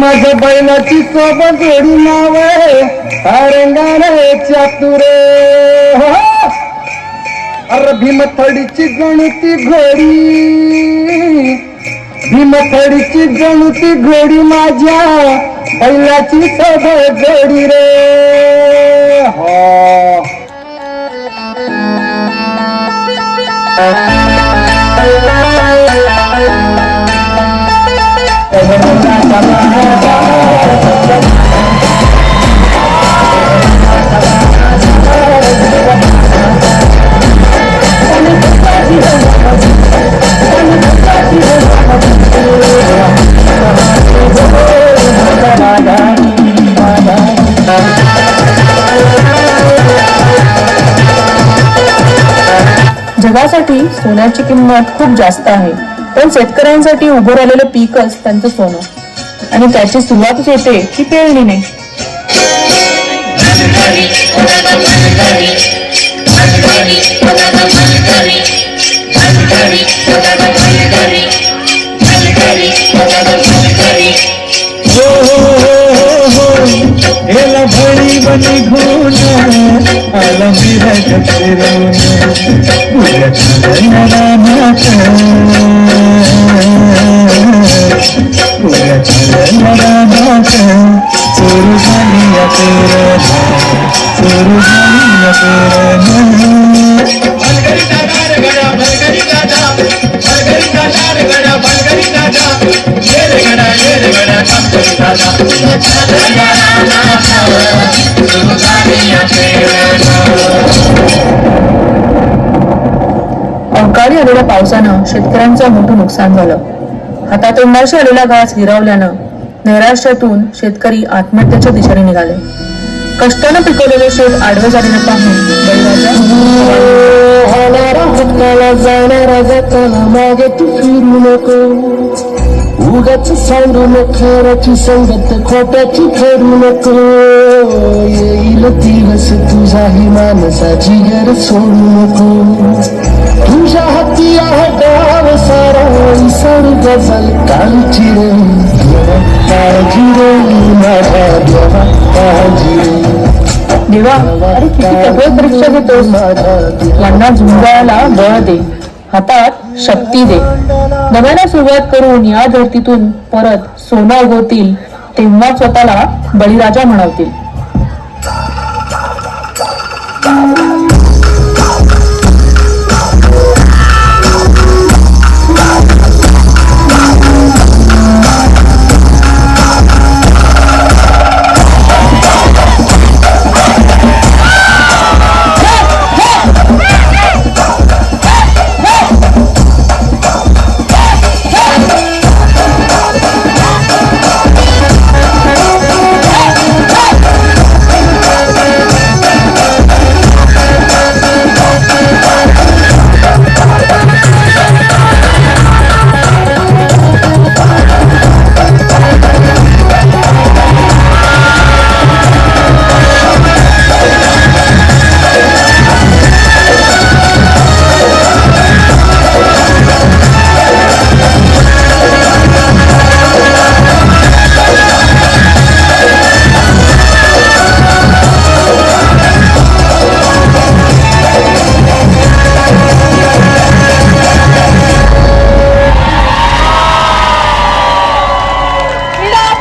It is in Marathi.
माझ्या बैलाची सोबत जोडी नाव आहे चातुरे. हो, हो. अरे भीमथडीची गणती घोडी. भीमथडीची गणती घोडी माझ्या बैलाची सोबत जोडी रे. हो. जगासाठी सोन्याची किंमत खूप जास्त आहे पण शेतकऱ्यांसाठी उभं राहिलेलं पीकच त्यांचं सोनं. आणि त्याची सुरुवातच होते की पेरणीने. हो हो हो हो, हो. हेला भळी बनी घोन आला मिरज नाच सुरू झाली सुरू अवकाळी आलेल्या पावसानं शेतकऱ्यांचं मोठं नुकसान झालं. हातातोंडाशी आलेला घास हिरावल्यानं नैराश्यातून शेतकरी आत्महत्येच्या दिशेने निघाले. कष्टानं पिकवलेले शेत आडवं झालेलं पाहून बळीराजा होणारा जाणारा मागे नको. उगाच सांगू खराची संगत खोट्याची ठरू नको. येईल दिवस तुझाही माणसाची घर सोडू नको. तुझ्या हाती आहे गाव सारा सर्व गजल कालची रे. देवा अरे किती तब्येत परीक्षा घेतोस. यांना झुंजायला बळ दे. हातात शक्ती दे. नव्याला सुरुवात करून या धर्तीतून परत सोनं उगवतील तेव्हा स्वतःला बळीराजा म्हणवतील.